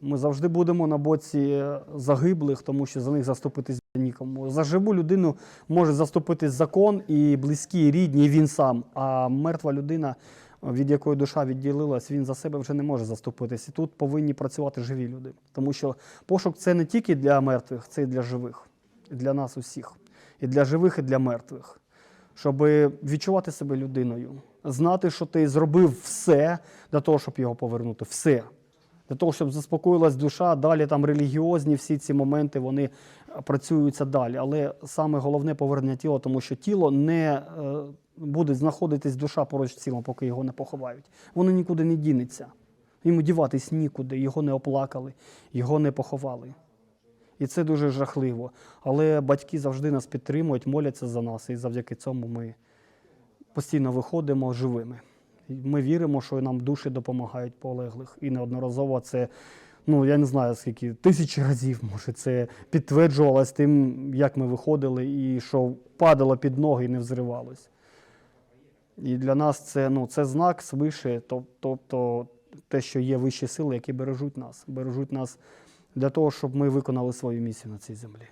Ми завжди будемо на боці загиблих, тому що за них заступитись нікому. За живу людину може заступитись закон і близькі, і рідні, і він сам. А мертва людина, від якої душа відділилась, він за себе вже не може заступитись. І тут повинні працювати живі люди. Тому що пошук це не тільки для мертвих, це і для живих, і для нас усіх. І для живих, і для мертвих. Щоб відчувати себе людиною, знати, що ти зробив все для того, щоб його повернути. Все для того, щоб заспокоїлась душа, далі там релігіозні всі ці моменти вони е, працюються далі. Але саме головне повернення тіла, тому що тіло не е, буде знаходитись душа поруч з тілом, поки його не поховають. Воно нікуди не дінеться. Йому діватись нікуди, його не оплакали, його не поховали. І це дуже жахливо. Але батьки завжди нас підтримують, моляться за нас, і завдяки цьому ми постійно виходимо живими. Ми віримо, що нам душі допомагають полеглих. І неодноразово це, ну я не знаю скільки, тисячі разів, може, це підтверджувалось тим, як ми виходили, і що падало під ноги і не взривалось. І для нас це, ну, це знак свише, тобто те, що є вищі сили, які бережуть нас, бережуть нас для того, щоб ми виконали свою місію на цій землі.